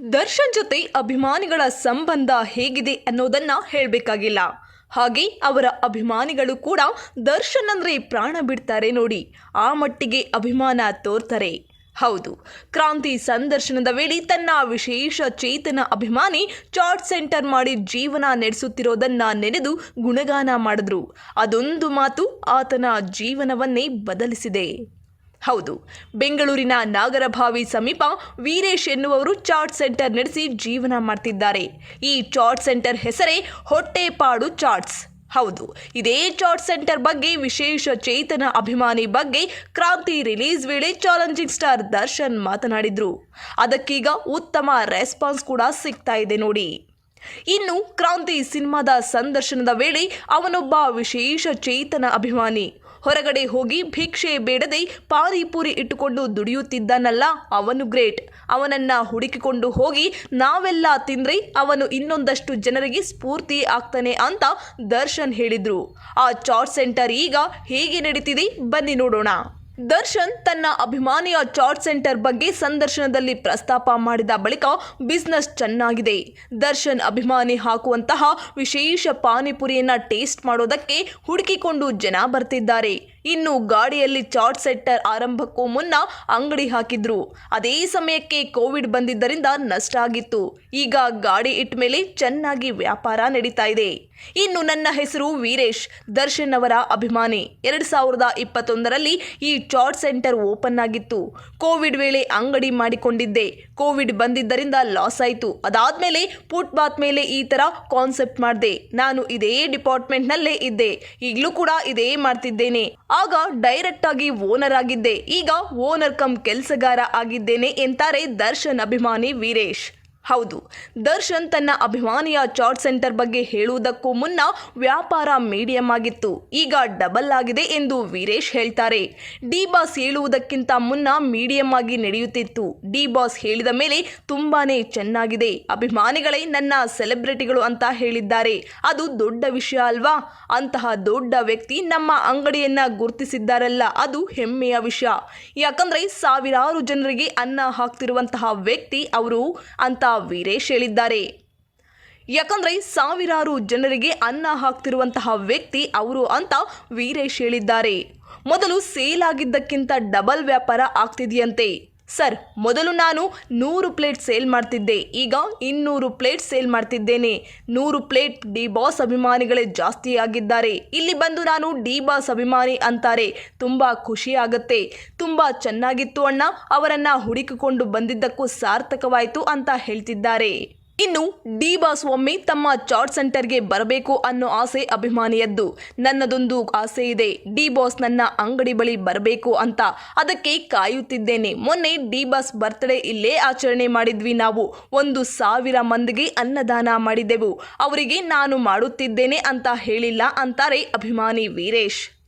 ದರ್ಶನ್ ಜೊತೆ ಅಭಿಮಾನಿಗಳ ಸಂಬಂಧ ಹೇಗಿದೆ ಅನ್ನೋದನ್ನ ಹೇಳಬೇಕಾಗಿಲ್ಲ. ಹಾಗೆ ಅವರ ಅಭಿಮಾನಿಗಳು ಕೂಡ ದರ್ಶನ್ ಅಂದರೆ ಪ್ರಾಣ ಬಿಡ್ತಾರೆ ನೋಡಿ. ಆ ಮಟ್ಟಿಗೆ ಅಭಿಮಾನ ತೋರ್ತಾರೆ. ಹೌದು, ಕ್ರಾಂತಿ ಸಂದರ್ಶನದ ವೇಳೆ ತನ್ನ ವಿಶೇಷ ಚೇತನ ಅಭಿಮಾನಿ ಚಾಟ್ ಸೆಂಟರ್ ಮಾಡಿ ಜೀವನ ನಡೆಸುತ್ತಿರೋದನ್ನ ನೆನೆದು ಗುಣಗಾನ ಮಾಡಿದ್ರು. ಅದೊಂದು ಮಾತು ಆತನ ಜೀವನವನ್ನೇ ಬದಲಿಸಿದೆ. ಹೌದು. ಬೆಂಗಳೂರಿನ ನಾಗರಭಾವಿ ಸಮೀಪ ವೀರೇಶ್ ಎನ್ನುವರು ಚಾಟ್ ಸೆಂಟರ್ ನಡೆಸಿ ಜೀವನ ಮಾಡ್ತಿದ್ದಾರೆ. ಈ ಚಾಟ್ ಸೆಂಟರ್ ಹೆಸರೇ ಹೊಟ್ಟೆಪಾಡು ಚಾಟ್ಸ್. ಹೌದು, ಇದೇ ಚಾಟ್ ಸೆಂಟರ್ ಬಗ್ಗೆ ವಿಶೇಷ ಚೇತನ ಅಭಿಮಾನಿ ಬಗ್ಗೆ ಕ್ರಾಂತಿ ರಿಲೀಸ್ ವೇಳೆ ಚಾಲೆಂಜಿಂಗ್ ಸ್ಟಾರ್ ದರ್ಶನ್ ಮಾತನಾಡಿದ್ರು. ಅದಕ್ಕೀಗ ಉತ್ತಮ ರೆಸ್ಪಾನ್ಸ್ ಕೂಡ ಸಿಗ್ತಾ ಇದೆ ನೋಡಿ. ಇನ್ನು ಕ್ರಾಂತಿ ಸಿನಿಮಾದ ಸಂದರ್ಶನದ ವೇಳೆ ಅವನೊಬ್ಬ ವಿಶೇಷ ಚೇತನ ಅಭಿಮಾನಿ. ಹೊರಗಡೆ ಹೋಗಿ ಭಿಕ್ಷೆ ಬೇಡದೆ ಪಾರಿಪೂರಿ ಇಟ್ಟುಕೊಂಡು ದುಡಿಯುತ್ತಿದ್ದಾನಲ್ಲ ಅವನು ಗ್ರೇಟ್. ಅವನನ್ನ ಹುಡುಕಿಕೊಂಡು ಹೋಗಿ ನಾವೆಲ್ಲ ತಿಂದ್ರೆ ಅವನು ಇನ್ನೊಂದಷ್ಟು ಜನರಿಗೆ ಸ್ಫೂರ್ತಿ ಆಗ್ತಾನೆ ಅಂತ ದರ್ಶನ್ ಹೇಳಿದ್ರು. ಆ ಚಾಟ್ ಸೆಂಟರ್ ಈಗ ಹೇಗೆ ನಡೀತಿದೆ ಬನ್ನಿ ನೋಡೋಣ. ದರ್ಶನ್ ತನ್ನ ಅಭಿಮಾನಿಯ ಚಾಟ್ ಸೆಂಟರ್ ಬಗ್ಗೆ ಸಂದರ್ಶನದಲ್ಲಿ ಪ್ರಸ್ತಾಪ ಮಾಡಿದ ಬಳಿಕ ಬಿಸ್ನೆಸ್ ಚೆನ್ನಾಗಿದೆ. ದರ್ಶನ್ ಅಭಿಮಾನಿ ಹಾಕುವಂತಹ ವಿಶೇಷ ಪಾನಿಪುರಿಯನ್ನ ಟೇಸ್ಟ್ ಮಾಡೋದಕ್ಕೆ ಹುಡುಕಿಕೊಂಡು ಜನ ಬರ್ತಿದ್ದಾರೆ. ಇನ್ನು ಗಾಡಿಯಲ್ಲಿ ಚಾಟ್ ಸೆಂಟರ್ ಆರಂಭಕ್ಕೂ ಮುನ್ನ ಅಂಗಡಿ ಹಾಕಿದ್ರು. ಅದೇ ಸಮಯಕ್ಕೆ ಕೋವಿಡ್ ಬಂದಿದ್ದರಿಂದ ನಷ್ಟ ಆಗಿತ್ತು. ಈಗ ಗಾಡಿ ಇಟ್ಟ ಮೇಲೆ ಚೆನ್ನಾಗಿ ವ್ಯಾಪಾರ ನಡೀತಾ ಇದೆ. ಇನ್ನು ನನ್ನ ಹೆಸರು ವೀರೇಶ್, ದರ್ಶನ್ ಅವರ ಅಭಿಮಾನಿ. ಎರಡ್ ಸಾವಿರದ ಇಪ್ಪತ್ತೊಂದರಲ್ಲಿ ಈ ಚಾಟ್ ಸೆಂಟರ್ ಓಪನ್ ಆಗಿತ್ತು. ಕೋವಿಡ್ ವೇಳೆ ಅಂಗಡಿ ಮಾಡಿಕೊಂಡಿದ್ದೆ. ಕೋವಿಡ್ ಬಂದಿದ್ದರಿಂದ ಲಾಸ್ ಆಯಿತು. ಅದಾದ್ಮೇಲೆ ಫುಟ್ಪಾತ್ ಮೇಲೆ ಈ ತರ ಕಾನ್ಸೆಪ್ಟ್ ಮಾಡಿದೆ. ನಾನು ಇದೇ ಡಿಪಾರ್ಟ್ಮೆಂಟ್ನಲ್ಲೇ ಇದ್ದೆ. ಈಗಲೂ ಕೂಡ ಇದೇ ಮಾಡ್ತಿದ್ದೇನೆ. ಆಗ ಡೈರೆಕ್ಟ್ ಆಗಿ ಓನರ್ ಆಗಿದ್ದೆ. ಈಗ ಓನರ್ ಕಮ್ ಕೆಲಸಗಾರ ಆಗಿದ್ದೇನೆ ಎಂತಾರೆ ದರ್ಶನ್ ಅಭಿಮಾನಿ ವೀರೇಶ್. ಹೌದು, ದರ್ಶನ್ ತನ್ನ ಅಭಿಮಾನಿಯ ಚಾಟ್ ಸೆಂಟರ್ ಬಗ್ಗೆ ಹೇಳುವುದಕ್ಕೂ ಮುನ್ನ ವ್ಯಾಪಾರ ಮೀಡಿಯಂ ಆಗಿತ್ತು. ಈಗ ಡಬಲ್ ಆಗಿದೆ ಎಂದು ವೀರೇಶ್ ಹೇಳ್ತಾರೆ. ಡಿ ಬಾಸ್ ಹೇಳುವುದಕ್ಕಿಂತ ಮುನ್ನ ಮೀಡಿಯಂ ಆಗಿ ನಡೆಯುತ್ತಿತ್ತು. ಡಿ ಬಾಸ್ ಹೇಳಿದ ಮೇಲೆ ತುಂಬಾನೇ ಚೆನ್ನಾಗಿದೆ. ಅಭಿಮಾನಿಗಳೇ ನನ್ನ ಸೆಲೆಬ್ರಿಟಿಗಳು ಅಂತ ಹೇಳಿದ್ದಾರೆ. ಅದು ದೊಡ್ಡ ವಿಷಯ ಅಲ್ವಾ? ಅಂತಹ ದೊಡ್ಡ ವ್ಯಕ್ತಿ ನಮ್ಮ ಅಂಗಡಿಯನ್ನ ಗುರುತಿಸಿದ್ದಾರಲ್ಲ, ಅದು ಹೆಮ್ಮೆಯ ವಿಷಯ. ಯಾಕಂದ್ರೆ ಸಾವಿರಾರು ಜನರಿಗೆ ಅನ್ನ ಹಾಕ್ತಿರುವಂತಹ ವ್ಯಕ್ತಿ ಅವರು. ಅಂತ ವೀರೇಶ್ ಹೇಳಿದ್ದಾರೆ. ಯಾಕಂದ್ರೆ ಸಾವಿರಾರು ಜನರಿಗೆ ಅನ್ನ ಹಾಕ್ತಿರುವಂತಹ ವ್ಯಕ್ತಿ ಅವರು ಅಂತ ವೀರೇಶ್ ಹೇಳಿದ್ದಾರೆ. ಮೊದಲು ಸೇಲ್ ಆಗಿದ್ದಕ್ಕಿಂತ ಡಬಲ್ ವ್ಯಾಪಾರ ಆಗ್ತಿದೆಯಂತೆ. ಸರ್, ಮೊದಲು ನಾನು ನೂರು ಪ್ಲೇಟ್ ಸೇಲ್ ಮಾಡ್ತಿದ್ದೆ, ಈಗ ಇನ್ನೂರು ಪ್ಲೇಟ್ ಸೇಲ್ ಮಾಡ್ತಿದ್ದೇನೆ. ನೂರು ಪ್ಲೇಟ್ ಡಿ ಬಾಸ್ ಅಭಿಮಾನಿಗಳೇ ಜಾಸ್ತಿ ಆಗಿದ್ದಾರೆ. ಇಲ್ಲಿ ಬಂದು ನಾನು ಡಿ ಬಾಸ್ ಅಭಿಮಾನಿ ಅಂತಾರೆ. ತುಂಬ ಖುಷಿ ಆಗುತ್ತೆ. ತುಂಬ ಚೆನ್ನಾಗಿತ್ತು ಅಣ್ಣ, ಅವರನ್ನು ಹುಡುಕಿಕೊಂಡು ಬಂದಿದ್ದಕ್ಕೂ ಸಾರ್ಥಕವಾಯಿತು ಅಂತ ಹೇಳ್ತಿದ್ದಾರೆ. ಇನ್ನು ಡಿ ಬಾಸ್ ಒಮ್ಮೆ ತಮ್ಮ ಚಾಟ್ ಸೆಂಟರ್ಗೆ ಬರಬೇಕು ಅನ್ನೋ ಆಸೆ ಅಭಿಮಾನಿಯದ್ದು. ನನ್ನದೊಂದು ಆಸೆ ಇದೆ. ಡಿ ಬಾಸ್ ನನ್ನ ಅಂಗಡಿ ಬಳಿ ಬರಬೇಕು ಅಂತ ಅದಕ್ಕೆ ಕಾಯುತ್ತಿದ್ದೇನೆ. ಮೊನ್ನೆ ಡಿ ಬಾಸ್ ಬರ್ತ್ಡೇ ಇಲ್ಲೇ ಆಚರಣೆ ಮಾಡಿದ್ವಿ ನಾವು. ಒಂದು ಸಾವಿರ ಮಂದಿಗೆ ಅನ್ನದಾನ ಮಾಡಿದೆವು. ಅವರಿಗೆ ನಾನು ಮಾಡುತ್ತಿದ್ದೇನೆ ಅಂತ ಹೇಳಿಲ್ಲ ಅಂತಾರೆ ಅಭಿಮಾನಿ ವೀರೇಶ್.